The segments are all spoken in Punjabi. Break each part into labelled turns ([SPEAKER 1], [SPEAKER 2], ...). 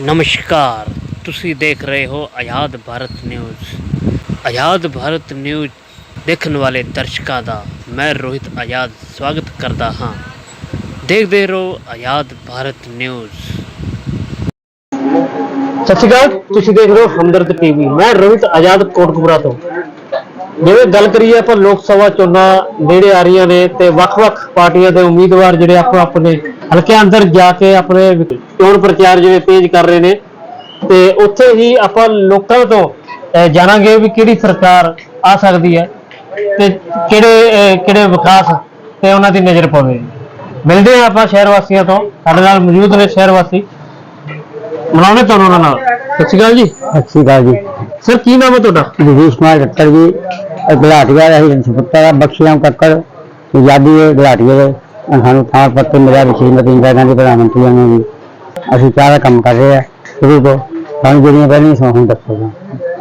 [SPEAKER 1] ਨਮਸਕਾਰ। ਤੁਸੀਂ ਦੇਖ ਰਹੇ ਹੋ ਆਜ਼ਾਦ ਭਾਰਤ ਨਿਊਜ਼। ਆਜ਼ਾਦ ਭਾਰਤ ਨਿਊਜ਼ ਦੇਖਣ ਵਾਲੇ ਦਰਸ਼ਕਾਂ ਦਾ ਮੈਂ ਰੋਹਿਤ ਆਜ਼ਾਦ ਸਵਾਗਤ ਕਰਦਾ ਹਾਂ। ਦੇਖਦੇ ਰਹੋ ਆਜ਼ਾਦ ਭਾਰਤ ਨਿਊਜ਼। ਸਤਿ ਸ਼੍ਰੀ ਅਕਾਲ, ਤੁਸੀਂ ਦੇਖ ਰਹੇ ਹੋ ਹਮਦਰਦ ਟੀਵੀ। ਮੈਂ ਰੋਹਿਤ ਆਜ਼ਾਦ ਕੋਟਕਪੂਰਾ ਤੋਂ। ਜਿਵੇਂ ਗੱਲ ਕਰੀਏ ਆਪਾਂ ਲੋਕ ਸਭਾ ਚੋਣਾਂ ਨੇੜੇ ਆ ਰਹੀਆਂ ਨੇ ਤੇ ਵੱਖ-ਵੱਖ ਪਾਰਟੀਆਂ ਦੇ ਉਮੀਦਵਾਰ ਜਿਹੜੇ ਆਪੋ ਆਪਣੇ ਹਲਕਿਆਂ ਅੰਦਰ ਜਾ ਕੇ ਆਪਣੇ ਚੋਣ ਪ੍ਰਚਾਰ ਜਿਹੜੇ ਤੇਜ਼ ਕਰ ਰਹੇ ਨੇ ਤੇ ਉੱਥੇ ਹੀ ਆਪਾਂ ਲੋਕਾਂ ਤੋਂ ਜਾਣਾਂਗੇ ਵੀ ਕਿਹੜੀ ਸਰਕਾਰ ਆ ਸਕਦੀ ਹੈ ਤੇ ਕਿਹੜੇ ਕਿਹੜੇ ਵਿਕਾਸ ਤੇ ਉਹਨਾਂ ਦੀ ਨਜ਼ਰ ਪਵੇ ਮਿਲਦੇ ਹਾਂ ਆਪਾਂ ਸ਼ਹਿਰ ਵਾਸੀਆਂ ਤੋਂ ਸਾਡੇ ਨਾਲ ਮੌਜੂਦ ਨੇ ਸ਼ਹਿਰ ਵਾਸੀ। ਮਨਾਉਣੇ ਤੁਹਾਨੂੰ ਉਹਨਾਂ ਨਾਲ। ਸਤਿ ਸ਼੍ਰੀ ਅਕਾਲ ਜੀ।
[SPEAKER 2] ਸਤਿ ਸ਼੍ਰੀ ਅਕਾਲ ਜੀ।
[SPEAKER 1] ਸਰ ਕੀ ਨਾਮ ਹੈ ਤੁਹਾਡਾ?
[SPEAKER 2] ਜਗਦੀਸ਼ ਕੁਮਾਰ ਡੱਟਰ ਜੀ ਗਲਾਟੀਆ ਦਾ ਹੀ ਸੁਪੱਤਾ ਦਾ ਬਖਸ਼ੀਆਂ ਕੱਕੜ ਆਜ਼ਾਦੀ ਦੇ ਗਲਾਟੀਆ ਦੇ। ਸਾਨੂੰ ਥਾਂ ਪੱਤੇ ਮਿਲਿਆ ਵੀ ਸ਼੍ਰੀਮਤੀ ਇੰਦਰਾ ਗਾਂਧੀ ਪ੍ਰਧਾਨ ਮੰਤਰੀ ਨੇ ਵੀ। ਅਸੀਂ ਚਾਹ ਦਾ ਕੰਮ ਕਰ ਰਹੇ ਆ ਸ਼ੁਰੂ ਤੋਂ ਸਾਨੂੰ ਜਿਹੜੀਆਂ ਪਹਿਲੀਆਂ ਸੌਹਾਂ ਦੱਸੋ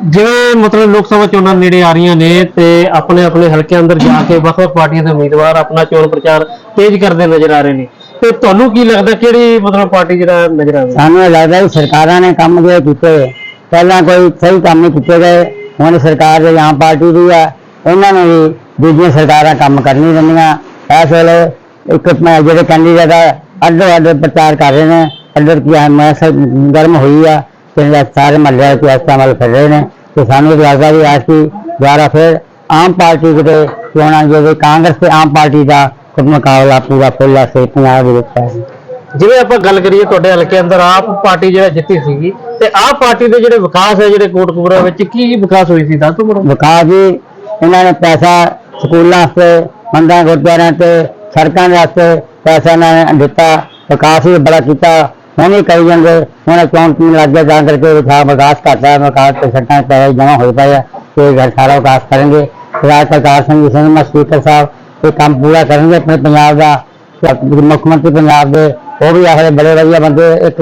[SPEAKER 1] ਜਿਵੇਂ ਮਤਲਬ ਲੋਕ ਸਭਾ ਚੋਣਾਂ ਨੇੜੇ ਆ ਰਹੀਆਂ ਨੇ ਤੇ ਆਪਣੇ ਆਪਣੇ ਹਲਕੇ ਅੰਦਰ ਜਾ ਕੇ ਵੱਖ-ਵੱਖ ਪਾਰਟੀਆਂ ਦੇ ਉਮੀਦਵਾਰ ਆਪਣਾ ਚੋਣ ਪ੍ਰਚਾਰ ਤੇਜ਼ ਕਰਦੇ ਨਜ਼ਰ ਆ ਰਹੇ ਨੇ। ਤੇ ਤੁਹਾਨੂੰ ਕੀ ਲੱਗਦਾ ਕਿਹੜੀ ਮਤਲਬ ਪਾਰਟੀ ਜਿਹੜਾ ਨਜ਼ਰ ਆਵੇ
[SPEAKER 2] ਸਾਨੂੰ ਇਹ ਲੱਗਦਾ ਵੀ ਸਰਕਾਰਾਂ ਨੇ ਕੰਮ ਜਿਹੜੇ ਕੀਤੇ ਪਹਿਲਾਂ ਕੋਈ ਸਹੀ ਕੰਮ ਨਹੀਂ ਕੀਤੇ ਗਏ। ਹੁਣ ਸਰਕਾਰ ਜਿਹੜੀ ਆਮ ਪਾਰਟੀ ਦੀ ਆ ਉਹਨਾਂ ਨੂੰ ਵੀ ਦੂਜੀਆਂ ਸਰਕਾਰਾਂ ਕੰਮ ਕਰ ਨਹੀਂ ਦਿੰਦੀਆਂ ਇਸ ਵੇਲੇ ਇੱਕ ਮੈਂ ਜਿਹੜੇ ਕੈਂਡੀਡੇਟ ਆ ਅੱਡੋ ਅੱਡ ਪ੍ਰਚਾਰ ਕਰ ਰਹੇ ਨੇ ਅੱਡਰ ਕੀ ਆ ਮੈਂ ਗਰਮ ਹੋਈ ਆ ਤੇ ਸਾਰੇ ਮਹੱਲੇ ਦੇ ਇਸਤੇਮਾਲ ਕਰ ਰਹੇ ਨੇ ਤੇ ਸਾਨੂੰ ਲੱਗਦਾ ਵੀ ਐਸੀ ਦੁਆਰਾ ਫਿਰ ਆਮ ਪਾਰਟੀ ਦੇ ਚੋਣਾਂ ਜਿਹੜੇ ਕਾਂਗਰਸ ਤੇ ਆਮ ਪਾਰਟੀ ਦਾ ਮੁਕਾਬਲਾ ਪੂਰਾ ਖੁੱਲ੍ਹਾ ਸੇ ਪੰਜਾਬ ਦੇ ਵਿੱਚ ਹੈ
[SPEAKER 1] ਜਿਵੇਂ ਆਪਾਂ ਗੱਲ ਕਰੀਏ ਤੁਹਾਡੇ ਹਲਕੇ ਅੰਦਰ ਆਪ ਪਾਰਟੀ ਜਿਹੜਾ ਜਿੱਤੀ ਸੀਗੀ ਤੇ ਆਪ ਪਾਰਟੀ ਦੇ ਜਿਹੜੇ ਵਿਕਾਸ ਹੈ ਜਿਹੜੇ ਕੋਟਕਪੂਰਾ ਵਿੱਚ ਕੀ ਵਿਕਾਸ ਹੋਈ ਸੀ ਦੱਸ
[SPEAKER 2] ਵਿਕਾਸ ਜੀ ਇਹਨਾਂ ਨੇ ਪੈਸਾ ਸਕੂਲਾਂ ਵਾਸਤੇ ਮੰਦਾਂ ਗੁਰਦੁਆਰਿਆਂ ਤੇ ਸੜਕਾਂ ਦੇ ਵਾਸਤੇ ਪੈਸਾ ਇਹਨਾਂ ਨੇ ਦਿੱਤਾ, ਵਿਕਾਸ ਵੀ ਬੜਾ ਕੀਤਾ। ਹੁਣ ਵੀ ਕਰੀ ਜਾਂਦੇ, ਹੁਣ ਅਕਾਊਂਟ ਨੂੰ ਲੱਗ ਗਿਆ ਤਾਂ ਕਰਕੇ ਵਿਕਾਸ ਵਿਕਾਸ ਘਟਦਾ ਵਿਕਾਸ ਤੇ ਸੜਕਾਂ ਤੇ ਪੈਸੇ ਜਮ੍ਹਾਂ ਹੋ ਪਾਇਆ। ਆ ਤੇ ਘਰ ਸਾਰਾ ਵਿਕਾਸ ਕਰਨਗੇ। ਰਾਜ ਪ੍ਰਕਾਸ਼ ਸਿੰਘ ਜੀ, ਸਿੰਘ ਸਪੀਕਰ ਸਾਹਿਬ, ਇਹ ਕੰਮ ਪੂਰਾ ਕਰਨਗੇ ਆਪਣੇ ਪੰਜਾਬ ਦਾ। ਮੁੱਖ ਮੰਤਰੀ ਪੰਜਾਬ ਦੇ, ਉਹ ਵੀ ਆਖਦੇ ਬੜੇ ਵਧੀਆ ਬੰਦੇ, ਇੱਕ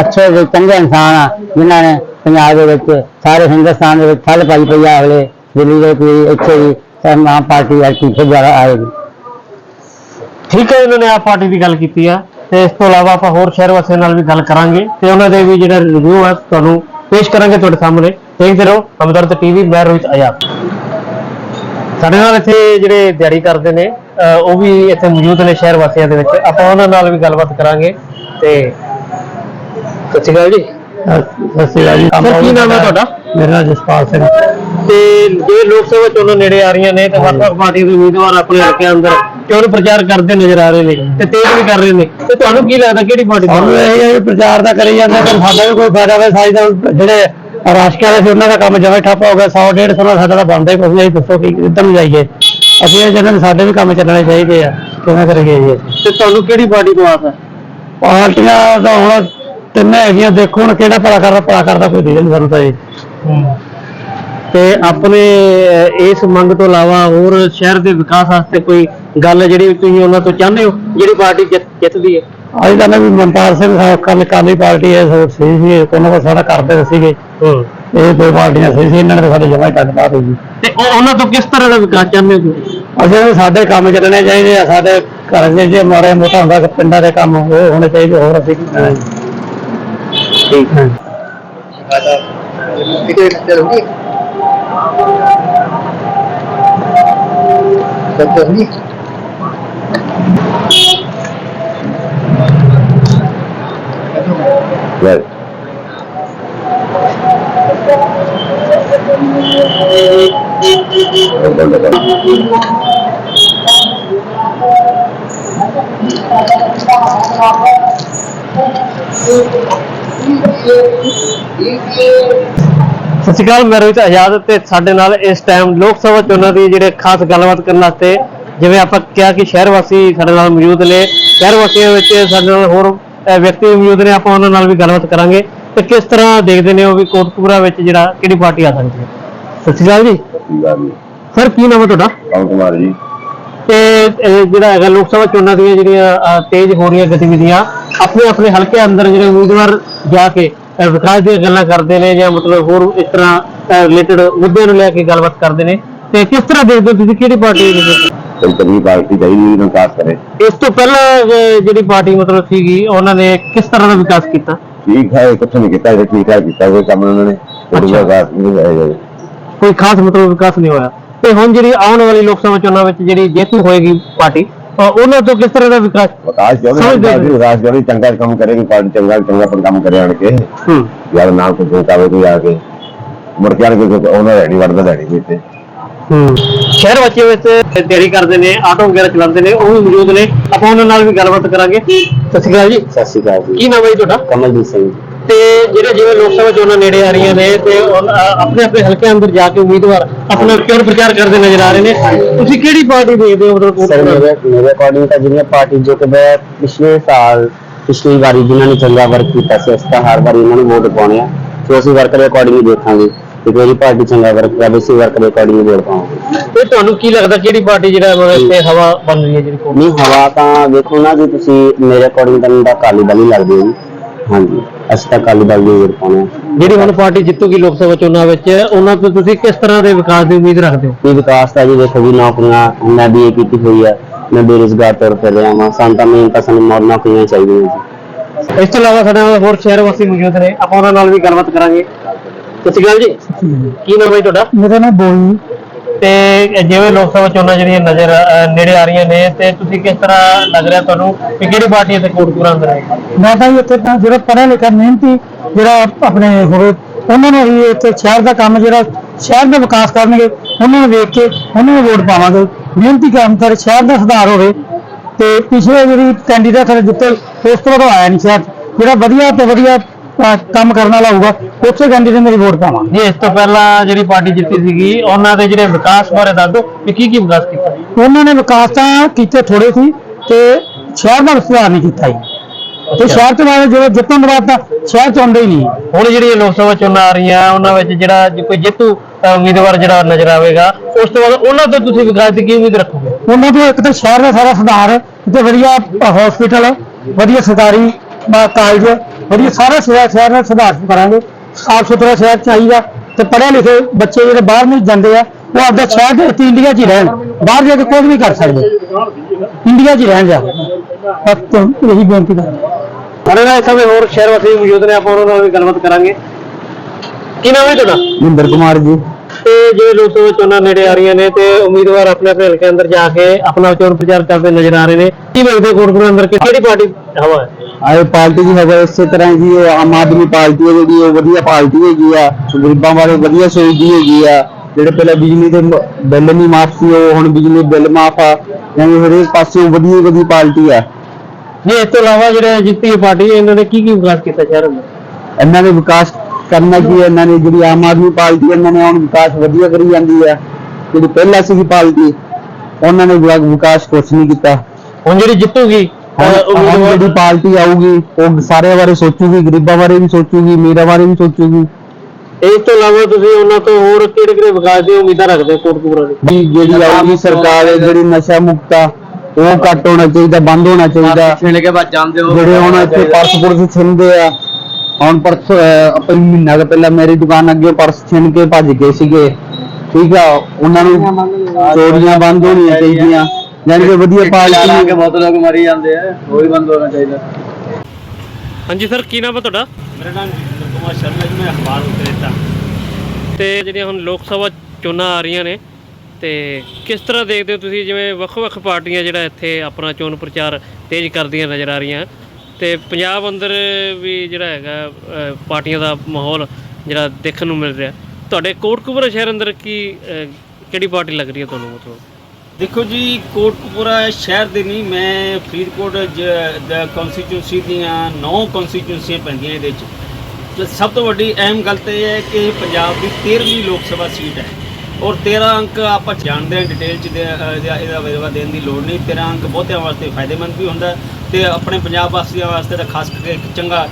[SPEAKER 2] ਅੱਛੇ ਤੇ ਚੰਗੇ ਇਨਸਾਨ ਆ, ਜਿਨ੍ਹਾਂ ਨੇ ਪੰਜਾਬ ਦੇ ਵਿੱਚ ਸਾਰੇ ਹਿੰਦੁਸਤਾਨ ਦੇ ਵਿੱਚ ਫਲ ਪਾਈ ਪਈ ਆ ਅਗਲੇ, ਦਿੱਲੀ ਦੇ ਵੀ ਇੱਥੇ ਵੀ ਆਮ ਪਾਰਟੀ ਆ ਕੀ ਦੁਆਰਾ ਆਏਗੀ।
[SPEAKER 1] ਠੀਕ ਹੈ ਇਹਨਾਂ ਨੇ ਆਪ ਪਾਰਟੀ ਦੀ ਗੱਲ ਕੀਤੀ ਆ। ਤੇ ਇਸ ਤੋਂ ਇਲਾਵਾ ਆਪਾਂ ਹੋਰ ਸ਼ਹਿਰ ਵਾਸੀਆਂ ਨਾਲ ਵੀ ਗੱਲ ਕਰਾਂਗੇ ਤੇ ਉਹਨਾਂ ਦੇ ਵੀ ਜਿਹੜਾ ਰਿਵਿਊ ਹੈ ਤੁਹਾਨੂੰ ਪੇਸ਼ ਕਰਾਂਗੇ ਤੁਹਾਡੇ ਸਾਹਮਣੇ। ਦੇਖਦੇ ਰਹੋ ਹਮਦਰਦ ਟੀਵੀ ਮੈਂ ਰੋਹਿਤ ਆਜ਼ਾਦ ਸਾਡੇ ਨਾਲ ਇੱਥੇ ਜਿਹੜੇ ਦਿਹਾੜੀ ਕਰਦੇ ਨੇ ਅਹ ਉਹ ਵੀ ਇੱਥੇ ਮੌਜੂਦ ਨੇ ਸ਼ਹਿਰ ਵਾਸੀਆਂ ਦੇ ਵਿੱਚ। ਆਪਾਂ ਉਹਨਾਂ ਨਾਲ ਵੀ ਗੱਲਬਾਤ ਕਰਾਂਗੇ ਤੇ ਸਤਿ ਸ਼੍ਰੀ ਅਕਾਲ ਜੀ।
[SPEAKER 2] ਸਤਿ ਸ਼੍ਰੀ ਅਕਾਲ ਜੀ।
[SPEAKER 1] Sir, ਕੀ ਨਾਮ ਹੈ ਤੁਹਾਡਾ?
[SPEAKER 2] ਮੇਰਾ ਨਾਮ ਜਸਪਾਲ ਸਿੰਘ।
[SPEAKER 1] ਤੇ ਜੇ ਲੋਕ ਸਭਾ ਚੋਣਾਂ ਨੇੜੇ ਆ ਰਹੀਆਂ ਨੇ ਤੇ ਵੱਖ-ਵੱਖ ਪਾਰਟੀ ਦੇ ਉਮੀਦਵਾਰ ਆਪਣੇ ਹਲਕੇ ਅੰਦਰ ਚੋਣ ਪ੍ਰਚਾਰ ਕਰਦੇ ਨਜ਼ਰ ਆ ਰਹੇ ਨੇ ਤੇ ਤੇਜ਼ ਵੀ ਕਰ ਰਹੇ ਨੇ। ਤੇ ਤੁਹਾਨੂੰ ਕੀ ਲੱਗਦਾ ਕਿਹੜੀ ਪਾਰਟੀ
[SPEAKER 2] ਸਾਨੂੰ ਇਹ ਹੈ ਪ੍ਰਚਾਰ ਤਾਂ ਕਰੀ ਜਾਂਦੇ ਪਰ ਸਾਡਾ ਵੀ ਕੋਈ ਫਾਇਦਾ ਹੋਵੇ ਸਾਈ ਦਾ ਜਿਹੜੇ ਰਾਸ਼ਟਰੀਆਂ ਦੇ ਸੀ ਉਹਨਾਂ ਦਾ ਕੰਮ ਜਿਵੇਂ ਠੱਪ ਹੋ ਗਿਆ 100 150 ਨਾਲ ਸਾਡਾ ਤਾਂ ਬਣਦਾ ਹੀ ਨਹੀਂ ਦੱਸੋ ਕਿ ਕਿੱਧਰ ਨੂੰ ਜਾਈਏ? ਅਸੀਂ ਇਹ ਜਿਹਨਾਂ ਸਾਡੇ ਵੀ ਕੰਮ ਚੱਲਣੇ ਚਾਹੀਦੇ ਆ ਕਿਵੇਂ ਕਰੀਏ ਜੀ?
[SPEAKER 1] ਤੇ ਤੁਹਾਨੂੰ ਕਿਹੜੀ ਪਾਰਟੀ ਤੋਂ ਆਸ ਹੈ?
[SPEAKER 2] ਪਾਰਟੀਆਂ ਤਾਂ ਹੁਣ ਤਿੰਨੇ ਹੈਗੀਆਂ ਦੇਖੋ ਹੁਣ ਕਿਹੜਾ ਭਲਾ ਕਰਦਾ ਭਲਾ ਕਰਦਾ ਕੋਈ ਦੇ ਨਹੀਂ ਸਾਨੂੰ ਤਾਂ ਇਹ।
[SPEAKER 1] ਤੇ ਆਪਣੇ ਇਸ ਮੰਗ ਤੋਂ ਇਲਾਵਾ ਹੋਰ ਸ਼ਹਿਰ ਦੇ ਵਿਕਾਸ ਵਾਸਤੇ ਕੋਈ ਗੱਲ ਜਿਹੜੀ ਤੁਸੀਂ ਉਹਨਾਂ ਤੋਂ ਚਾਹੁੰਦੇ ਹੋ ਜਿਹੜੀ ਪਾਰਟੀ ਜਿੱਤ- ਜਿੱਤਦੀ ਹੈ?
[SPEAKER 2] ਅੱਜ ਤਾਂ ਵੀ ਮਨਪਾਲ ਸਿੰਘ ਸਾਹਿਬ ਕੱਲ ਕਾਲੀ ਪਾਰਟੀ ਹੈ ਸੋ ਸੀ ਸੀ ਉਹਨਾਂ ਕੋਲ ਸਾਰਾ ਕਰਦੇ ਸੀਗੇ। ਇਹ ਦੋ ਪਾਰਟੀਆਂ ਸੀ ਸੀ ਇਹਨਾਂ ਨੇ ਤਾਂ ਸਾਡੇ ਜਮਾ ਹੀ ਟੱਕ ਪਾ ਦਿੱਤੀ ਜੀ।
[SPEAKER 1] ਤੇ ਉਹ- ਉਹਨਾਂ ਤੋਂ ਕਿਸ ਤਰ੍ਹਾਂ ਦਾ ਵਿਕਾਸ ਚਾਹੁੰਦੇ ਹੋ ਤੁਸੀਂ?
[SPEAKER 2] ਅਸੀਂ ਸਾਡੇ ਕੰਮ ਚੱਲਣੇ ਚਾਹੀਦੇ ਆ ਸਾਡੇ ਘਰ ਦੇ ਜੇ ਮਾਰੇ ਮੋਟਾ ਹੁੰਦਾ ਕਿ ਪਿੰਡਾਂ ਦੇ ਕੰਮ ਉਹ ਹੋਣੇ ਚਾਹੀਦੇ ਹੋਰ ਅਸੀਂ ਕੀ ਕਰਨਾ ਜੀ
[SPEAKER 1] ਠੀਕ ਹੈ। ਸਤਿ ਸ਼੍ਰੀ ਅਕਾਲ, ਮੈਂ ਰੋਹਿਤ ਆਜ਼ਾਦ ਤੇ ਸਾਡੇ ਨਾਲ ਇਸ ਟਾਈਮ ਲੋਕ ਸਭਾ ਚੋਣਾਂ ਦੀ ਜਿਹੜੇ ਖਾਸ ਗੱਲਬਾਤ ਕਰਨ ਵਾਸਤੇ ਜਿਵੇਂ ਆਪਾਂ ਕਿਹਾ ਕਿ ਸ਼ਹਿਰ ਵਾਸੀ ਸਾਡੇ ਨਾਲ ਮੌਜੂਦ ਨੇ, ਸ਼ਹਿਰ ਵਾਸੀਆਂ ਵਿੱਚ ਸਾਡੇ ਨਾਲ ਹੋਰ ਵਿਅਕਤੀ ਵੀ ਮੌਜੂਦ ਨੇ, ਆਪਾਂ ਉਹਨਾਂ ਨਾਲ ਵੀ ਗੱਲਬਾਤ ਕਰਾਂਗੇ। ਤੇ ਕਿਸ ਤਰ੍ਹਾਂ ਦੇਖਦੇ ਨੇ ਉਹ ਵੀ ਕੋਟਕਪੂਰਾ ਵਿੱਚ ਜਿਹੜਾ ਕਿਹੜੀ ਪਾਰਟੀ ਆ ਸਕਦੀ ਹੈ? ਸਤਿ ਸ਼੍ਰੀ ਅਕਾਲ ਜੀ। ਸਰ ਕੀ ਨਾਮ ਹੈ ਤੁਹਾਡਾ?
[SPEAKER 3] ਰਾਮ ਕੁਮਾਰ ਜੀ।
[SPEAKER 1] ਤੇ ਅਹ, ਜਿਹੜਾ ਹੈਗਾ ਲੋਕ ਸਭਾ ਚੋਣਾਂ ਦੀਆਂ ਜਿਹੜੀਆਂ ਅਹ, ਤੇਜ਼ ਹੋ ਰਹੀਆਂ ਗਤੀਵਿਧੀਆਂ ਆਪਣੇ ਆਪਣੇ ਹਲਕੇ ਅੰਦਰ ਜਿਹੜੇ ਉਮੀਦਵਾਰ ਜਾ ਕੇ ਅਹ, ਵਿਕਾਸ ਦੀਆਂ ਗੱਲਾਂ ਕਰਦੇ ਨੇ ਜਾਂ ਮਤਲਬ ਹੋਰ ਇਸ ਤਰ੍ਹਾਂ ਰਿਲੇਟਡ ਮੁੱਦਿਆਂ ਨੂੰ ਲੈ ਕੇ ਗੱਲਬਾਤ ਕਰਦੇ ਨੇ। ਤੇ ਕਿਸ ਤਰ੍ਹਾਂ ਦੇਖਦੇ ਹੋ ਤੁਸੀਂ ਕਿਹੜੀ ਪਾਰਟੀ ਨੂੰ?
[SPEAKER 3] ਕਦੀ ਪਾਰਟੀ ਚਾਹੀਦੀ ਨੂੰ ਵਿਕਾਸ ਕਰੇ।
[SPEAKER 1] ਇਸ ਤੋਂ ਪਹਿਲਾਂ ਅਹ, ਜਿਹੜੀ ਪਾਰਟੀ ਮਤਲਬ ਸੀਗੀ ਉਹਨਾਂ ਨੇ ਕਿਸ ਤਰ੍ਹਾਂ ਦਾ ਵਿਕਾਸ ਕੀਤਾ?
[SPEAKER 3] ਠੀਕ ਹੈ ਕੁਛ ਨਹੀਂ ਕੀਤਾ ਜੇ ਠੀਕ ਹੈ ਕੀਤਾ ਕੋਈ ਕੰਮ ਉਹਨਾਂ ਨੇ। ਕੋਈ
[SPEAKER 1] ਅੱਛਾ।
[SPEAKER 3] ਵਿਕਾਸ ਨਹੀਂ ਹੋਇਆ। ਜੀ
[SPEAKER 1] ਕੋਈ ਖਾਸ ਮਤਲਬ ਵਿਕਾਸ ਨਹੀਂ ਹੋਇਆ? ਤੇ ਹੁਣ ਜਿਹੜੀ ਆਉਣ ਵਾਲੀ ਲੋਕ ਸਭਾ ਚੋਣਾਂ ਵਿੱਚ ਜਿਹੜੀ ਜੇਤੂ ਹੋਏਗੀ ਪਾਰਟੀ ਅ, ਉਹਨਾਂ ਤੋਂ ਕਿਸ ਤਰ੍ਹਾਂ ਦਾ ਵਿਕਾਸ
[SPEAKER 3] ਵਿਕਾਸ
[SPEAKER 1] ਸਮਝਦੇ
[SPEAKER 3] ਹਾਂ। ਵਿਕਾਸ ਚੰਗਾ ਕੰਮ ਕਰੇਗੀ ਪਾਰਟੀ ਚੰਗਾ ਚੰਗਾ ਪਰ ਕੰਮ ਕਰੇ ਆਣ ਕੇ।
[SPEAKER 1] ਹੂੰ।
[SPEAKER 3] ਯਾਰ ਨਾ ਕੋਈ ਬੋਤਾਵੇ ਕੋਈ ਆ ਕੇ ਮੁੜ ਕੇ ਆਣ ਕੇ ਕੋਈ ਉਹਨਾਂ ਰਹਿਣੀ ਵੜਦਾ ਲੈਣੀ ਵੀ ਇੱਥੇ।
[SPEAKER 1] ਹੂੰ। ਸ਼ਹਿਰ ਬੱਚੇ ਵਿੱਚ ਤਿਆਰੀ ਕਰਦੇ ਨੇ ਆਟੋ ਵਗੈਰਾ ਚਲਾਉਂਦੇ ਨੇ ਉਹ ਵੀ ਮੌਜੂਦ ਨੇ। ਆਪਾਂ ਉਹਨਾਂ ਨਾਲ ਵੀ ਗੱਲਬਾਤ ਕਰਾਂਗੇ। ਸਤਿ ਸ਼੍ਰੀ ਅਕਾਲ ਜੀ।
[SPEAKER 4] ਸਤਿ ਸ਼੍ਰੀ ਅਕਾਲ ਜੀ।
[SPEAKER 1] ਕੀ ਨਾਮ ਹੈ ਜੀ ਤੁਹਾਡਾ?
[SPEAKER 4] ਕਮਲਜੀਤ ਸਿੰਘ।
[SPEAKER 1] ਤੇ ਜਿਹੜੇ ਜਿਵੇਂ ਲੋਕ ਸਭਾ ਚੋਣਾਂ ਨੇੜੇ ਆ ਰਹੀਆਂ ਨੇ ਤੇ ਆਪਣੇ ਆਪਣੇ ਹਲਕੇ ਅੰਦਰ ਜਾ ਕੇ ਉਮੀਦਵਾਰ ਆਪਣਾ ਚੋਣ ਪ੍ਰਚਾਰ ਕਰਦੇ ਨਜ਼ਰ ਆ ਰਹੇ ਨੇ। ਤੁਸੀਂ ਕਿਹੜੀ ਪਾਰਟੀ ਦੇਖਦੇ ਹੋ ਮਤਲਬ
[SPEAKER 4] ਸਰ ਮੇਰੇ ਮੇਰੇ ਅਕੋਰਡਿੰਗ ਤਾਂ ਜਿਹੜੀਆਂ ਪਾਰਟੀ ਜੋ ਕਿ ਮੈਂ ਪਿਛਲੇ ਸਾਲ ਪਿਛਲੀ ਵਾਰੀ ਜਿਨ੍ਹਾਂ ਨੇ ਚੰਗਾ ਵਰਕ ਕੀਤਾ ਸੀ ਅਸੀਂ ਤਾਂ ਹਰ ਵਾਰੀ ਇਹਨਾਂ ਨੂੰ ਵੋਟ ਪਾਉਣੇ ਆ। ਤੇ ਅਸੀਂ ਵਰਕ ਦੇ ਅਕੋਰਡਿੰਗ ਹੀ ਦੇਖਾਂਗੇ। ਕਿ ਕਿਹੜੀ ਪਾਰਟੀ ਚੰਗਾ ਵਰਕ ਕਰੇ ਅਸੀਂ ਵਰਕ ਦੇ ਅਕੋਰਡਿੰਗ ਹੀ ਵੋਟ ਪਾਵਾਂਗੇ।
[SPEAKER 1] ਤੇ ਤੁਹਾਨੂੰ ਕੀ ਲੱਗਦਾ ਕਿਹੜੀ ਪਾਰਟੀ ਜਿਹੜਾ ਮਤਲਬ ਇੱਥੇ ਹਵਾ ਬਣ ਰਹੀ ਹੈ ਜਿਹੜੀ ਕੋਲ?
[SPEAKER 4] ਨਹੀਂ ਹਵਾ ਤਾਂ ਵੇਖੋ ਨਾ ਜੀ ਤੁਸੀਂ ਮੇਰੇ ਅਕੋਰਡਿੰਗ ਤਾਂ ਦਲ ਹੀ ਲੱਗਦੀ ਹੈ ਜੀ। ਹਾਂਜੀ। ਅਸੀਂ ਤਾਂ ਅਕਾਲੀ ਦਲ ਵੋਟ ਪਾਉਣੇ ਆ
[SPEAKER 1] ਜਿਹੜੀ ਹੁਣ ਪਾਰਟੀ ਜਿੱਤੂਗੀ ਲੋਕ ਸਭਾ ਚੋਣਾਂ ਵਿੱਚ ਉਹਨਾਂ ਤੋਂ ਤੁਸੀਂ ਕਿਸ ਤਰ੍ਹਾਂ ਦੇ ਵਿਕਾਸ ਦੀ ਉਮੀਦ ਰੱਖਦੇ ਹੋ?
[SPEAKER 4] ਇਹ ਵਿਕਾਸ ਤਾਂ ਜੀ ਦੇਖੋ ਜੀ ਨੌਕਰੀਆਂ ਮੈਂ ਵੀ ਇਹ ਕੀਤੀ ਹੋਈ ਹੈ ਮੈਂ ਬੇਰੁਜ਼ਗਾਰ ਤੌਰ ਤੇ ਰਿਹਾ ਹਾਂ ਸਾਨੂੰ ਤਾਂ ਮੇਨ ਤਾਂ ਸਾਨੂੰ ਮੌਤ ਨੌਕਰੀਆਂ ਚਾਹੀਦੀਆਂ ਜੀ।
[SPEAKER 1] ਇਸ ਤੋਂ ਇਲਾਵਾ ਸਾਡੇ ਨਾਲ ਹੋਰ ਸ਼ਹਿਰ ਵਾਸੀ ਮੌਜੂਦ ਨੇ। ਆਪਾਂ ਉਹਨਾਂ ਨਾਲ ਵੀ ਗੱਲਬਾਤ ਕਰਾਂਗੇ। ਸਤਿ ਸ਼੍ਰੀ ਅਕਾਲ ਜੀ। ਕੀ ਨਾਮ ਹੈ ਜੀ ਤੁਹਾਡਾ?
[SPEAKER 4] ਮੇਰਾ ਨਾਮ ਬੋਈ।
[SPEAKER 1] ਤੇ ਜਿਵੇਂ ਲੋਕ ਸਭਾ ਚੋਣਾਂ ਜਿਹੜੀਆਂ ਨਜ਼ਰ ਨੇੜੇ ਆ ਰਹੀਆਂ ਨੇ, ਤੇ ਤੁਸੀਂ ਕਿਸ ਤਰ੍ਹਾਂ ਲੱਗ ਰਿਹਾ ਤੁਹਾਨੂੰ ਕਿ ਕਿਹੜੀ ਪਾਰਟੀ ਇੱਥੇ ਕੋਟਪੁਰਾ ਅੰਦਰ ਹੈ
[SPEAKER 4] ਮੈਂ ਤਾਂ ਜੀ ਇੱਥੇ ਤਾਂ ਜਿਹੜਾ ਪੜ੍ਹਿਆ ਲਿਖਿਆ ਮਿਹਨਤੀ ਜਿਹੜਾ ਆਪਣੇ ਹੋਵੇ, ਉਹਨਾਂ ਨੂੰ ਹੀ ਇੱਥੇ ਸ਼ਹਿਰ ਦਾ ਕੰਮ ਜਿਹੜਾ ਸ਼ਹਿਰ ਦਾ ਵਿਕਾਸ ਕਰਨਗੇ, ਉਹਨਾਂ ਨੂੰ ਵੇਖ ਕੇ ਉਹਨਾਂ ਨੂੰ ਵੋਟ ਪਾਵਾਂਗੇ ਮਿਹਨਤੀ ਕੰਮ ਕਰ ਸ਼ਹਿਰ ਦਾ ਸੁਧਾਰ ਹੋਵੇ, ਤੇ ਪਿਛਲੇ ਜਿਹੜੀ ਕੈਂਡੀਡੇਟ ਸਾਡੇ ਦਿੱਤੇ ਉਸ ਤੋਂ ਬਾਅਦ ਆਇਆ ਨਹੀਂ ਸ਼ਹਿਰ 'ਚ। ਜਿਹੜਾ ਵਧੀਆ ਤੋਂ ਵਧੀਆ ਕੰਮ ਕਰਨ ਵਾਲਾ ਹੋਊਗਾ ਉਸੇ ਕੈਂਡੀਡੇਟ ਨੂੰ ਵੋਟ ਪਾਵਾਂਗੇ।
[SPEAKER 1] ਜੀ ਇਸ ਤੋਂ ਪਹਿਲਾਂ ਜਿਹੜੀ ਪਾਰਟੀ ਜਿੱਤੀ ਸੀਗੀ ਉਹਨਾਂ ਦੇ ਜਿਹੜੇ ਵਿਕਾਸ ਬਾਰੇ ਦੱਸ ਦਿਓ ਕਿ ਕੀ ਕੀ ਵਿਕਾਸ ਕੀਤਾ।
[SPEAKER 4] ਉਹਨਾਂ ਨੇ ਵਿਕਾਸ ਤਾਂ ਕੀਤੇ ਥੋੜੇ ਸੀ ਤੇ ਸ਼ਹਿਰ ਦਾ ਸੁਧਾਰ ਨਹੀਂ ਕੀਤਾ ਜੀ। ਤੇ ਸ਼ਹਿਰ ਤੋਂ ਬਾਅਦ ਜਦੋਂ ਜਿੱਤਣ ਤੋਂ ਬਾਅਦ ਤਾਂ ਸ਼ਹਿਰ ਚ ਆਉਂਦੇ ਹੀ ਨਹੀਂ।
[SPEAKER 1] ਹੁਣ ਜਿਹੜੀਆਂ ਲੋਕ ਸਭਾ ਚੋਣਾਂ ਆ ਰਹੀਆਂ ਉਹਨਾਂ ਵਿੱਚ ਜਿਹੜਾ ਕੋਈ ਜੇਤੂ ਉਮੀਦਵਾਰ ਜਿਹੜਾ ਨਜ਼ਰ ਆਵੇਗਾ ਉਸ ਤੋਂ ਬਾਅਦ ਉਹਨਾਂ ਤੋਂ ਤੁਸੀਂ ਵਿਕਾਸ ਦੀ ਕੀ ਉਮੀਦ ਰੱਖੋਗੇ?
[SPEAKER 4] ਉਹਨਾਂ ਤੋਂ ਇੱਕ ਤਾਂ ਸ਼ਹਿਰ ਦਾ ਸਾਰਾ ਸੁਧਾਰ ਤੇ ਵਧੀਆ ਹਸਪੀਟਲ ਵਧੀਆ ਸਰਕਾਰੀ ਕਾਲਜ ਵਧੀਆ ਸਾਰਾ ਸ਼ਹਿਰ ਸ਼ਹਿਰ ਦਾ ਸੁਧਾਰ ਕਰਾਂਗੇ। ਸਾਫ਼ ਸੁਥਰਾ ਸ਼ਹਿਰ ਚਾਹੀਦਾ ਤੇ ਪੜ੍ਹੇ ਲਿਖੇ ਬੱਚੇ ਜਿਹੜੇ ਬਾਹਰ ਨਹੀਂ ਜਾਂਦੇ ਆ ਉਹ ਆਪਦਾ ਸ਼ਹਿਰ ਦੇ ਇੱਥੇ ਇੰਡੀਆ 'ਚ ਹੀ ਰਹਿਣ। ਬਾਹਰ ਜਾ ਕੇ ਕੁਝ ਵੀ ਕਰ ਸਕਦੇ। ਇੰਡੀਆ 'ਚ ਹੀ ਰਹਿਣ ਜਾ। ਬਸ ਤੋਂ ਇਹੀ ਬੇਨਤੀ ਕਰਾਂਗੇ
[SPEAKER 1] ਸਾਡੇ ਨਾਲ ਸਮੇਂ ਹੋਰ ਸ਼ਹਿਰ ਵਾਸੀ ਮੌਜੂਦ ਨੇ ਆਪਾਂ ਉਹਨਾਂ ਨਾਲ ਵੀ ਗੱਲਬਾਤ ਕਰਾਂਗੇ। ਕੀ ਨਾਮ ਹੈ ਤੁਹਾਡਾ?
[SPEAKER 4] ਮਹਿੰਦਰ ਕੁਮਾਰ ਜੀ।
[SPEAKER 1] ਤੇ ਜੇ ਲੋਕ ਸਭਾ ਚੋਣਾਂ ਨੇੜੇ ਆ ਰਹੀਆਂ ਨੇ ਤੇ ਉਮੀਦਵਾਰ ਆਪਣੇ ਆਪਣੇ ਹਲਕੇ ਅੰਦਰ ਜਾ ਕੇ ਆਪਣਾ ਚੋਣ ਪ੍ਰਚਾਰ ਕਰਦੇ ਨਜ਼ਰ ਆ ਰਹੇ ਨੇ। ਕੀ ਲੱਗਦਾ ਕੋਟਪੁਰਾ ਅੰਦਰ ਕਿਹੜੀ ਪਾਰਟੀ ਹਵਾ ਹੈ।
[SPEAKER 4] ਆਏ ਪਾਰਟੀ ਦੀ ਹਵਾ ਇਸੇ ਤਰ੍ਹਾਂ ਜੀ ਇਹ ਆਮ ਆਦਮੀ ਪਾਰਟੀ ਹੈ ਜਿਹੜੀ ਉਹ ਵਧੀਆ ਪਾਰਟੀ ਹੈਗੀ ਆ ਗਰੀਬਾਂ ਬਾਰੇ ਵਧੀਆ ਸੋਚਦੀ ਹੈਗੀ ਆ। ਜਿਹੜੇ ਪਹਿਲਾਂ ਬਿਜਲੀ ਦੇ ਮ- ਬਿੱਲ ਨਹੀਂ ਮਾਫ ਸੀ ਉਹ ਹੁਣ ਬਿਜਲੀ ਬਿੱਲ ਮਾਫ ਆ। ਯਾਨੀ ਹਰੇਕ ਪਾਸਿਓਂ ਵਧੀਆ ਵਧੀਆ ਪਾਰਟੀ ਆ।
[SPEAKER 1] ਜੀ ਇਸ ਤੋਂ ਇਲਾਵਾ ਜਿਹੜੇ ਜਿੱਤੀ ਹੋਈ ਪਾਰਟੀ ਹੈ, ਇਹਨਾਂ ਨੇ ਕੀ ਕੀ ਵਿਕਾਸ ਕੀਤਾ ਸ਼ਹਿਰ ਅੰਦਰ
[SPEAKER 4] ਇਹਨਾਂ ਨੇ ਵਿਕਾਸ ਕਰਨਾ ਕੀ ਹੈ ਇਹਨਾਂ ਨੇ ਜਿਹੜੀ ਆਮ ਆਦਮੀ ਪਾਰਟੀ ਇਹਨਾਂ ਨੇ ਹੁਣ ਵਿਕਾਸ ਵਧੀਆ ਕਰੀ ਜਾਂਦੀ ਆ। ਜਿਹੜੀ ਪਹਿਲਾਂ ਸੀਗੀ ਪਾਰਟੀ ਉਹਨਾਂ ਨੇ ਵਿਕਾ- ਵਿਕਾਸ ਕੁਛ ਨਹੀਂ ਕੀਤਾ।
[SPEAKER 1] ਹੁਣ ਜਿਹੜੀ ਜਿੱਤੂਗੀ
[SPEAKER 4] ਹੁਣ ਹੁਣ ਜਿਹੜੀ ਪਾਰਟੀ ਆਊਗੀ ਉਹ ਸਾਰਿਆਂ ਬਾਰੇ ਸੋਚੂਗੀ ਗਰੀਬਾਂ ਬਾਰੇ ਵੀ ਸੋਚੂਗੀ ਅਮੀਰਾਂ ਬਾਰੇ ਵੀ ਸੋਚੂਗੀ।
[SPEAKER 1] ਇਸ ਤੋਂ ਇਲਾਵਾ ਤੁਸੀਂ ਉਹਨਾਂ ਤੋਂ ਹੋਰ ਕਿਹੜੇ ਕਿਹੜੇ ਵਿਕਾਸ ਦੀ ਉਮੀਦਾਂ ਰੱਖਦੇ ਹੋ ਕੋਟਪੁਰਾ ਦੀ?
[SPEAKER 4] ਵੀ ਜਿਹੜੀ ਆਊਗੀ ਸਰਕਾਰ ਹੈ ਜਿਹੜੀ ਨਸ਼ਾ ਮੁਕਤ ਉਹ ਘੱਟ ਹੋਣਾ ਚਾਹੀਦਾ ਬੰਦ ਹੋਣਾ ਚਾਹੀਦਾ।
[SPEAKER 5] ਛਿਣ ਕੇ ਬਾਅਦ ਜਾਂਦੇ ਹੋ
[SPEAKER 4] ਜਿਹੜੇ ਹੁਣ ਇੱਥੇ ਪਰਸ ਪੁਰਸ ਛਿੰਦੇ ਆ ਹੁਣ ਪਰਸ ਅਹ, ਆਪਾਂ ਨੂੰ ਮਹੀਨਾ ਕੁ ਪਹਿਲਾਂ ਮੇਰੀ ਦੁਕਾਨ ਅੱਗੇ ਪਰਸ ਛਿੰਨ ਕੇ ਭੱਜ ਗਏ ਸੀਗੇ। ਠੀਕ ਆ ਉਹਨਾਂ ਨੂੰ ਚੋਰੀਆਂ ਬੰਦ ਹੋਣੀਆਂ ਚਾਹੀਦੀਆਂ। ਯਾਨੀ ਕਿ ਵਧੀਆ
[SPEAKER 5] ਲਾ ਕੇ
[SPEAKER 4] ਪਾਰਟੀ
[SPEAKER 5] ਬਹੁਤ ਲੋਕ ਮਰੀ ਜਾਂਦੇ ਆ ਉਹ ਬੰਦ ਹੋਣਾ ਚਾਹੀਦਾ।
[SPEAKER 1] ਹਾਂਜੀ ਸਰ ਕੀ ਨਾਮ ਹੈ ਤੁਹਾਡਾ?
[SPEAKER 6] ਮੇਰਾ ਨਾਮ ਜਿੰਦਰ ਕੁਮਾਰ ਸ਼ਰਮਾ ਜੀ ਮੈਂ ਅਖਬਾਰ ਵਿਕਰੇਤਾ।
[SPEAKER 1] ਤੇ ਜਿਹੜੀਆਂ ਹੁਣ ਲੋਕ ਸਭਾ ਚੋਣਾਂ ਆ ਰਹੀਆਂ ਨੇ ਤੇ ਕਿਸ ਤਰ੍ਹਾਂ ਦੇਖਦੇ ਹੋ ਤੁਸੀਂ? ਜਿਵੇਂ ਵੱਖ-ਵੱਖ ਪਾਰਟੀਆਂ ਜਿਹੜਾ ਇੱਥੇ ਆਪਣਾ ਚੋਣ ਪ੍ਰਚਾਰ ਤੇਜ਼ ਕਰਦੀਆਂ ਨਜ਼ਰ ਆ ਰਹੀਆਂ। ਤੇ ਪੰਜਾਬ ਅੰਦਰ ਵੀ ਜਿਹੜਾ ਹੈਗਾ ਅ, ਪਾਰਟੀਆਂ ਦਾ ਮਾਹੌਲ ਜਿਹੜਾ ਦੇਖਣ ਨੂੰ ਮਿਲ ਰਿਹਾ। ਤੁਹਾਡੇ ਕੋਟਕਪੂਰਾ ਸ਼ਹਿਰ ਅੰਦਰ ਕੀ ਅ, ਕਿਹੜੀ ਪਾਰਟੀ ਲੱਗ ਰਹੀ ਹੈ ਤੁਹਾਨੂੰ ਮਤਲਬ?
[SPEAKER 6] ਦੇਖੋ ਜੀ, ਕੋਟਕਪੂਰਾ ਸ਼ਹਿਰ ਦੇ ਨਹੀਂ, ਮੈਂ ਫਰੀਦਕੋਟ ਦਾ ਕਨਸਟੀਚੁਐਂਸੀ ਦੀਆਂ 9 ਕਨਸਟੀਚੁਐਂਸੀਆਂ ਪੈਂਦੀਆਂ ਇਹਦੇ ਵਿੱਚ ਸਭ ਤੋਂ ਵੱਡੀ ਅਹਿਮ ਗੱਲ ਤਾਂ ਇਹ ਹੈ ਕਿ ਪੰਜਾਬ ਦੀ 13ਵੀਂ ਲੋਕ ਸਭਾ ਸੀਟ ਹੈ। ਔਰ 13 ਅੰਕ ਆਪਾਂ ਜਾਣਦੇ ਹਾਂ ਡਿਟੇਲ ਚ ਇਹਦਾ ਇਹਦਾ ਵੇਰਵਾ ਦੇਣ ਦੀ ਲੋੜ ਨਹੀਂ। 13 ਅੰਕ ਬਹੁਤਿਆਂ ਵਾਸਤੇ ਫਾਇਦੇਮੰਦ ਵੀ ਹੁੰਦਾ ਹੈ ਤੇ ਆਪਣੇ ਪੰਜਾਬ ਵਾਸੀਆਂ ਵਾਸਤੇ ਤਾਂ ਖਾਸ ਕਰਕੇ ਇੱਕ ਚੰਗਾ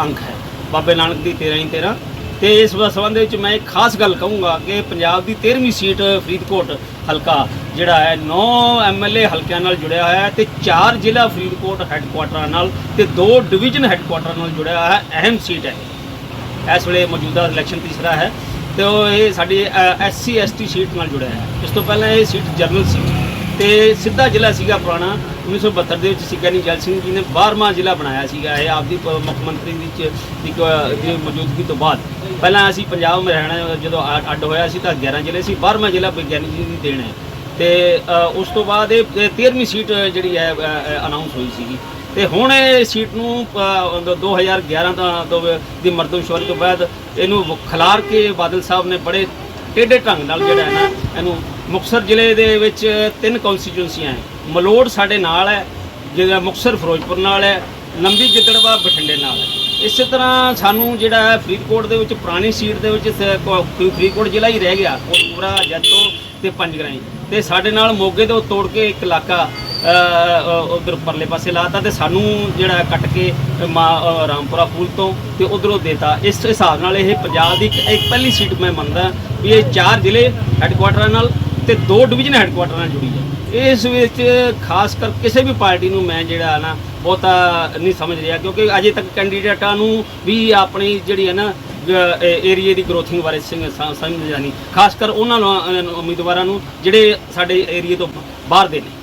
[SPEAKER 6] ਅੰਕ ਹੈ। ਬਾਬੇ ਨਾਨਕ ਦੀ 13 ਹੀ 13 ਤੇ ਇਸ ਵਾ- ਸੰਬੰਧ ਵਿੱਚ ਮੈਂ ਇੱਕ ਖਾਸ ਗੱਲ ਕਹੂੰਗਾ ਕਿ ਪੰਜਾਬ ਦੀ 13ਵੀਂ ਸੀਟ ਫਰੀਦਕੋਟ ਹਲਕਾ ਜਿਹੜਾ ਹੈ 9 ਐਮਐਲਏ ਹਲਕਿਆਂ ਨਾਲ ਜੁੜਿਆ ਹੋਇਆ ਹੈ ਤੇ 4 ਜ਼ਿਲ੍ਹਾ ਫਰੀਦਕੋਟ ਹੈੱਡਕੁਆਟਰਾਂ ਨਾਲ ਤੇ 2 ਡਿਵੀਜ਼ਨ ਹੈੱਡਕੁਆਟਰਾਂ ਨਾਲ ਜੁੜਿਆ ਹੋਇਆ ਹੈ, ਅਹਿਮ ਸੀਟ ਹੈ। ਇਸ ਵੇਲੇ ਮੌਜੂਦਾ ਇਲੈਕਸ਼ਨ ਤੀਸਰਾ ਹੈ ਤੇ ਉਹ ਇਹ ਸਾਡੀ ਐਸਸੀ ਐਸਟੀ ਸੀਟ ਨਾਲ ਜੁੜਿਆ ਹੈ। ਇਸ ਤੋਂ ਪਹਿਲਾਂ ਇਹ ਸੀਟ ਜਨਰਲ ਸੀ ਤੇ ਸਿੱਧਾ ਜ਼ਿਲ੍ਹਾ ਸੀਗਾ ਪੁਰਾਣਾ 1972 ਦੇ ਵਿੱਚ ਸਿੱਕਾ ਜਲ ਸਿੰਘ ਜੀ ਨੇ 12ਵਾਂ ਜ਼ਿਲ੍ਹਾ ਬਣਾਇਆ ਸੀਗਾ ਇਹ ਆਪਦੀ ਪ- ਮੁੱਖ ਮੰਤਰੀ ਦੀ ਚ- ਦੀ ਮੌਜੂਦਗੀ ਤੋਂ ਬਾਅਦ। ਪਹਿਲਾਂ ਅਸੀਂ ਪੰਜਾਬ ਹਰਿਆਣਾ ਜਦੋਂ ਅ ਅੱਡ ਹੋਇਆ ਸੀ ਤਾਂ 11 ਜ਼ਿਲ੍ਹੇ ਸੀ 12ਵਾਂ ਜ਼ਿਲ੍ਹਾ ਵਿਗਿਆਨੀ ਜੀ ਦੀ ਦੇਣ ਹੈ। ਤੇ ਅ, ਉਸ ਤੋਂ ਬਾਅਦ ਇਹ 13ਵੀਂ ਸੀਟ ਜਿਹੜੀ ਹੈ ਅਨਾਉਂਸ ਹੋਈ ਸੀਗੀ। ਤੇ ਹੁਣ ਇਹ ਸੀਟ ਨੂੰ ਅ, ਦੋ- 2011 ਦਾ ਤੋਂ ਦੀ ਮਰਦਮਸ਼ੁਮਾਰੀ ਤੋਂ ਬਾਅਦ ਇਹਨੂੰ ਖਿਲਾਰ ਕੇ ਬਾਦਲ ਸਾਹਿਬ ਨੇ ਬੜੇ ਟੇਢੇ ਢੰਗ ਨਾਲ ਜਿਹੜਾ ਹੈ ਨਾ ਇਹਨੂੰ ਮੁਕਤਸਰ ਜ਼ਿਲ੍ਹੇ ਦੇ ਵਿੱਚ ਤਿੰਨ ਕਨਸਟੀਚੁਐਂਸੀਆਂ ਹੈ। ਮਲੋੜ ਸਾਡੇ ਨਾਲ ਹੈ, ਜਿਹੜਾ ਮੁਕਤਸਰ ਫਿਰੋਜ਼ਪੁਰ ਨਾਲ ਹੈ, ਲੰਬੀ ਗਿੱਦੜਵਾ ਬਠਿੰਡੇ ਨਾਲ ਹੈ। ਇਸੇ ਤਰ੍ਹਾਂ ਸਾਨੂੰ ਜਿਹੜਾ ਫਰੀਦਕੋਟ ਦੇ ਵਿੱਚ, ਪੁਰਾਣੀ ਸੀਟ ਦੇ ਵਿੱਚ ਫਰੀਦਕੋਟ ਜ਼ਿਲ੍ਹਾ ਹੀ ਰਹਿ ਗਿਆ, ਉਹ ਪੂਰਾ ਜੱਤੋ ਤੇ ਪੰਜਗਰਾਈ। ਤੇ ਸਾਡੇ ਨਾਲ ਮੋਗੇ ਤੋਂ ਤੋੜ ਕੇ ਇੱਕ ਇਲਾਕਾ ਉਧਰ ਪਰਲੇ ਪਾਸੇ ਲਾਤਾ ਤੇ ਸਾਨੂੰ ਜਿਹੜਾ ਕੱਟ ਕੇ ਮਾ ਰਾਮਪੁਰਾ ਫੂਲ ਤੋਂ ਤੇ ਉਧਰੋਂ ਦੇਤਾ। ਇਸ ਹਿਸਾਬ ਨਾਲ ਇਹ ਪੰਜਾਬ ਦੀ ਇੱਕ ਇੱਕ ਪਹਿਲੀ ਸੀਟ ਮੈਂ ਮੰਨਦਾ ਵੀ ਇਹ ਚਾਰ ਜ਼ਿਲ੍ਹੇ ਹੈੱਡਕੁਆਟਰਾਂ ਨਾਲ ਤੇ ਦੋ ਡਿਵੀਜ਼ਨ ਹੈੱਡਕੁਆਟਰਾਂ ਨਾਲ ਜੁੜੀ ਹੈ। ਇਸ ਵਿੱਚ ਖਾਸ ਕਰ ਕਿਸੇ ਵੀ ਪਾਰਟੀ ਨੂੰ ਮੈਂ ਜਿਹੜਾ ਨਾ, ਬਹੁਤਾ ਨਹੀਂ ਸਮਝ ਰਿਹਾ, ਕਿਉਂਕਿ ਅਜੇ ਤੱਕ ਕੈਂਡੀਡੇਟਾਂ ਨੂੰ ਵੀ ਆਪਣੀ ਜਿਹੜੀ ਹੈ ਨਾ ਏਰੀਏ ਦੀ ਗਰੋਥਿੰਗ ਬਾਰੇ ਸਮਝ ਜਾਣੀ ਖਾਸ ਕਰ ਉਹਨਾਂ ਉਮੀਦਵਾਰਾਂ ਨੂੰ ਜਿਹੜੇ ਸਾਡੇ ਏਰੀਏ ਤੋਂ ਬਾਹਰ ਦੇ ਨੇ।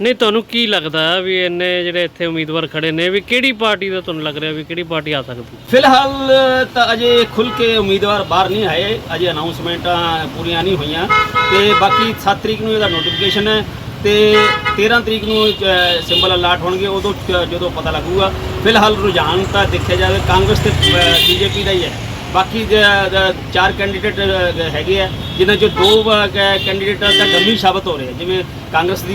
[SPEAKER 1] ਨਹੀਂ, ਤੁਹਾਨੂੰ ਕੀ ਲੱਗਦਾ ਵੀ ਇੰਨੇ ਜਿਹੜੇ ਇੱਥੇ ਉਮੀਦਵਾਰ ਖੜੇ ਨੇ, ਵੀ ਕਿਹੜੀ ਪਾਰਟੀ ਦਾ ਤੁਹਾਨੂੰ ਲੱਗ ਰਿਹਾ ਵੀ ਕਿਹੜੀ ਪਾਰਟੀ ਆ ਸਕਦੀ?
[SPEAKER 6] ਫਿਲਹਾਲ ਤਾਂ ਅਜੇ ਖੁੱਲ ਕੇ ਉਮੀਦਵਾਰ ਬਾਹਰ ਨਹੀਂ ਆਏ, ਅਜੇ ਅਨਾਉਂਸਮੈਂਟਾਂ ਪੂਰੀਆਂ ਨਹੀਂ ਹੋਈਆਂ ਤੇ ਬਾਕੀ 7 ਤਰੀਕ ਨੂੰ ਇਹਦਾ ਨੋਟੀਫਿਕੇਸ਼ਨ ਹੈ ਤੇ 13 ਤਰੀਕ ਨੂੰ ਸਿੰਬਲ ਅਲਾਟ ਹੋਣਗੇ, ਉਦੋਂ ਜਦੋਂ ਪਤਾ ਲੱਗੂਗਾ। ਫਿਲਹਾਲ ਰੁਝਾਨ ਤਾਂ ਦੇਖਿਆ ਜਾਵੇ, ਕਾਂਗਰਸ ਤੇ ਬੀਜੇਪੀ ਦਾ ਹੀ ਹੈ। ਬਾਕੀ ਚਾਰ ਕੈਂਡੀਡੇਟ ਹੈਗੇ ਆ ਜਿਨ੍ਹਾਂ ਚੋਂ ਦੋ ਕੈਂਡੀਡੇਟ ਤਾਂ ਡੰਮੀ ਸਾਬਤ ਹੋ ਰਹੇ ਜਿਵੇਂ ਕਾਂਗਰਸ ਦੀ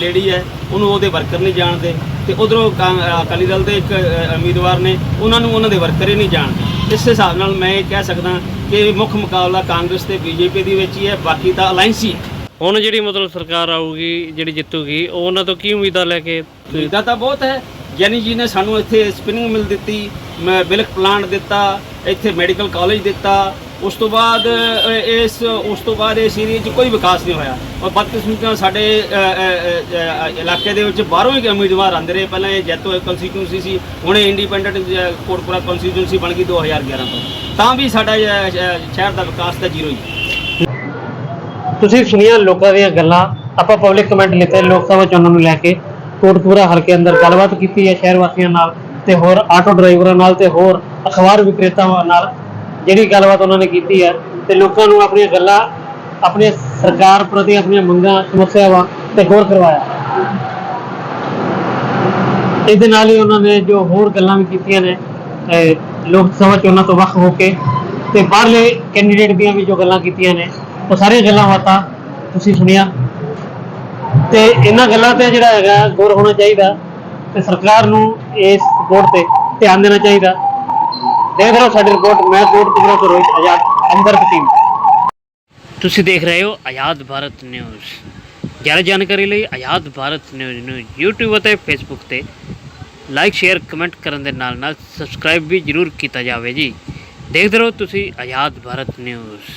[SPEAKER 6] ਲੇਡੀ ਹੈ ਉਹਨੂੰ ਉਹਦੇ ਵਰਕਰ ਨਹੀਂ ਜਾਣਦੇ। ਤੇ ਉਧਰੋਂ ਅਕਾਲੀ ਦਲ ਦੇ ਇੱਕ ਉਮੀਦਵਾਰ ਨੇ ਉਹਨਾਂ ਨੂੰ ਉਹਨਾਂ ਦੇ ਵਰਕਰ ਹੀ ਨਹੀਂ ਜਾਣਦੇ। ਇਸ ਹਿਸਾਬ ਨਾਲ ਮੈਂ ਇਹ ਕਹਿ ਸਕਦਾ ਕਿ ਮੁੱਖ ਮੁਕਾਬਲਾ ਕਾਂਗਰਸ ਤੇ ਬੀਜੇਪੀ ਦੀ ਵਿੱਚ ਹੀ ਹੈ ਬਾਕੀ ਤਾਂ ਅਲਾਈਅੰਸ ਹੀ ਹੈ।
[SPEAKER 1] ਹੁਣ ਜਿਹੜੀ ਮਤਲਬ ਸਰਕਾਰ ਆਊਗੀ ਜਿਹੜੀ ਜਿੱਤੂਗੀ ਉਹ ਉਹਨਾਂ ਤੋਂ ਕੀ ਉਮੀਦਾਂ ਲੈ ਕੇ
[SPEAKER 6] ਉਮੀਦਾਂ ਤਾਂ ਬਹੁਤ ਹੈ। ਗਿਆਨੀ ਜੀ ਨੇ ਸਾਨੂੰ ਇੱਥੇ ਸਪਿਨਿੰਗ ਮਿਲ ਦਿੱਤੀ ਮਿਲਕ ਪਲਾਂਟ ਦਿੱਤਾ, ਇੱਥੇ ਮੈਡੀਕਲ ਕਾਲਜ ਦਿੱਤਾ। ਉਸ ਤੋਂ ਬਾਅਦ ਇਸ, ਉਸ ਤੋਂ ਬਾਅਦ ਇਸ ਏਰੀਏ 'ਚ ਕੋਈ ਵਿਕਾਸ ਨਹੀਂ ਹੋਇਆ। ਔਰ ਬਦਕਿਸਮਤੀ ਨਾਲ ਸਾਡੇ ਇਲਾਕੇ ਦੇ ਵਿੱਚ ਬਾਹਰੋਂ ਹੀ ਉਮੀਦਵਾਰ ਆਉਂਦੇ ਰਹੇ। ਪਹਿਲਾਂ ਇਹ ਜੈਤੋ ਕੰਸਟੀਟਿਊਂਸੀ ਸੀ, ਹੁਣ ਇਹ ਇੰਡੀਪੈਂਡੈਂਟ ਕੋਟਪੁਰਾ ਕੰਸਟੀਟਿਊਂਸੀ ਬਣ ਗਈ 2011 ਤੋਂ। ਤਾਂ ਵੀ ਸਾਡਾ ਸ਼ਹਿਰ ਦਾ ਵਿਕਾਸ ਤਾਂ ਜ਼ੀਰੋ ਹੀ।
[SPEAKER 1] ਤੁਸੀਂ ਸੁਣੀਆਂ ਲੋਕਾਂ ਦੀਆਂ ਗੱਲਾਂ, ਆਪਾਂ ਪਬਲਿਕ ਕਮੈਂਟ ਲਿੱਤੇ, ਲੋਕ ਸਭਾ ਚੋਣਾਂ ਨੂੰ ਲੈ ਕੇ ਕੋਟਪੁਰਾ ਹਲਕੇ ਅੰਦਰ ਗੱਲਬਾਤ ਕੀਤੀ ਹੈ ਸ਼ਹਿਰ ਵਾਸੀਆਂ ਨਾਲ। ਤੇ ਹੋਰ ਆਟੋ ਡਰਾਈਵਰਾਂ ਨਾਲ ਤੇ ਹੋਰ ਅਖਬਾਰ ਵਿਕਰੇਤਾਵਾਂ ਨਾਲ ਜਿਹੜੀ ਗੱਲਬਾਤ ਉਹਨਾਂ ਨੇ ਕੀਤੀ ਹੈ ਤੇ ਲੋਕਾਂ ਨੂੰ ਆਪਣੀਆਂ ਗੱਲਾਂ, ਆਪਣੀ ਸਰਕਾਰ ਪ੍ਰਤੀ ਆਪਣੀਆਂ ਮੰਗਾਂ, ਸਮੱਸਿਆਵਾਂ ਤੇ ਗੌਰ ਕਰਵਾਇਆ। ਇਹਦੇ ਨਾਲ ਹੀ ਉਹਨਾਂ ਨੇ ਜੋ ਹੋਰ ਗੱਲਾਂ ਵੀ ਕੀਤੀਆਂ ਨੇ ਲੋਕ ਸਭਾ ਚੋਣਾਂ ਤੋਂ ਵੱਖ ਹੋ ਕੇ ਤੇ ਬਾਹਰਲੇ ਕੈਂਡੀਡੇਟ ਦੀਆਂ ਵੀ ਜੋ ਗੱਲਾਂ ਕੀਤੀਆਂ ਨੇ, ਉਹ ਸਾਰੀਆਂ ਗੱਲਾਂ ਬਾਤਾਂ ਤੁਸੀਂ ਸੁਣੀਆਂ। ਤੇ ਇਹਨਾਂ ਗੱਲਾਂ ਤੇ ਜਿਹੜਾ ਹੈਗਾ, ਗੌਰ ਹੋਣਾ ਚਾਹੀਦਾ ਤੇ ਸਰਕਾਰ ਨੂੰ ਇਸ ਰਿਪੋਰਟ ਤੇ ਧਿਆਨ ਦੇਣਾ ਚਾਹੀਦਾ। ਦੇਖ ਰਹੇ ਹੋ ਸਾਡੀ ਰਿਪੋਰਟ ਮੈਂ ਕੋਟਕਪੂਰਾ ਤੋਂ ਰੋਹਿਤ ਆਜ਼ਾਦ ਹਮਦਰਦ ਟੀਮ ਤੁਸੀਂ ਦੇਖ ਰਹੇ ਹੋ ਆਜ਼ਾਦ ਭਾਰਤ ਨਿਊਜ਼ ਜ਼ਿਆਦਾ ਜਾਣਕਾਰੀ ਲਈ ਆਜ਼ਾਦ ਭਾਰਤ ਨਿਊਜ਼ ਨੂੰ YouTube ਅਤੇ Facebook ਤੇ ਲਾਈਕ ਸ਼ੇਅਰ ਕਮੈਂਟ ਕਰਨ ਦੇ ਨਾਲ ਨਾਲ ਸਬਸਕ੍ਰਾਈਬ ਵੀ ਜਰੂਰ ਕੀਤਾ ਜਾਵੇ ਜੀ। ਦੇਖਦੇ ਰਹੋ ਤੁਸੀਂ ਆਜ਼ਾਦ ਭਾਰਤ ਨਿਊਜ਼